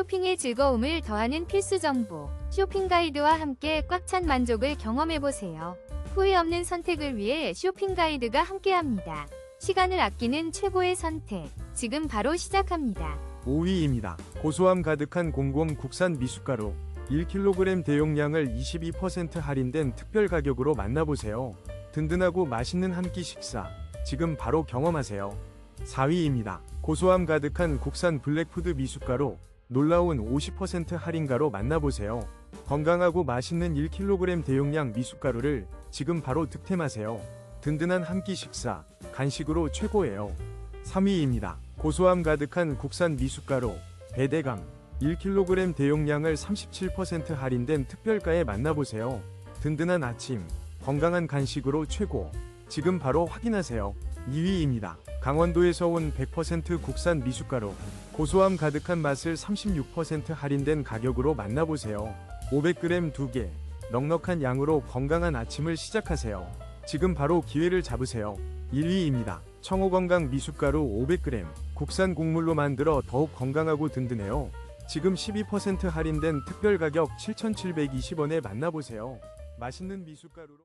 쇼핑의 즐거움을 더하는 필수 정보. 쇼핑 가이드와 함께 꽉 찬 만족을 경험해보세요. 후회 없는 선택을 위해 쇼핑 가이드가 함께합니다. 시간을 아끼는 최고의 선택. 지금 바로 시작합니다. 5위입니다. 고소함 가득한 공공 국산 미숫가루 1kg 대용량을 22% 할인된 특별 가격으로 만나보세요. 든든하고 맛있는 한 끼 식사. 지금 바로 경험하세요. 4위입니다. 고소함 가득한 국산 블랙푸드 미숫가루 놀라운 50% 할인가로 만나보세요. 건강하고 맛있는 1kg 대용량 미숫가루를 지금 바로 득템하세요. 든든한 한 끼 식사, 간식으로 최고예요. 3위입니다. 고소함 가득한 국산 미숫가루, 배대감, 1kg 대용량을 37% 할인된 특별가에 만나보세요. 든든한 아침, 건강한 간식으로 최고. 지금 바로 확인하세요. 2위입니다. 강원도에서 온 100% 국산 미숫가루, 고소함 가득한 맛을 36% 할인된 가격으로 만나보세요. 500g 2개, 넉넉한 양으로 건강한 아침을 시작하세요. 지금 바로 기회를 잡으세요. 1위입니다. 청호건강 미숫가루 500g, 국산 곡물로 만들어 더욱 건강하고 든든해요. 지금 12% 할인된 특별 가격 7,720원에 만나보세요. 맛있는 미숫가루로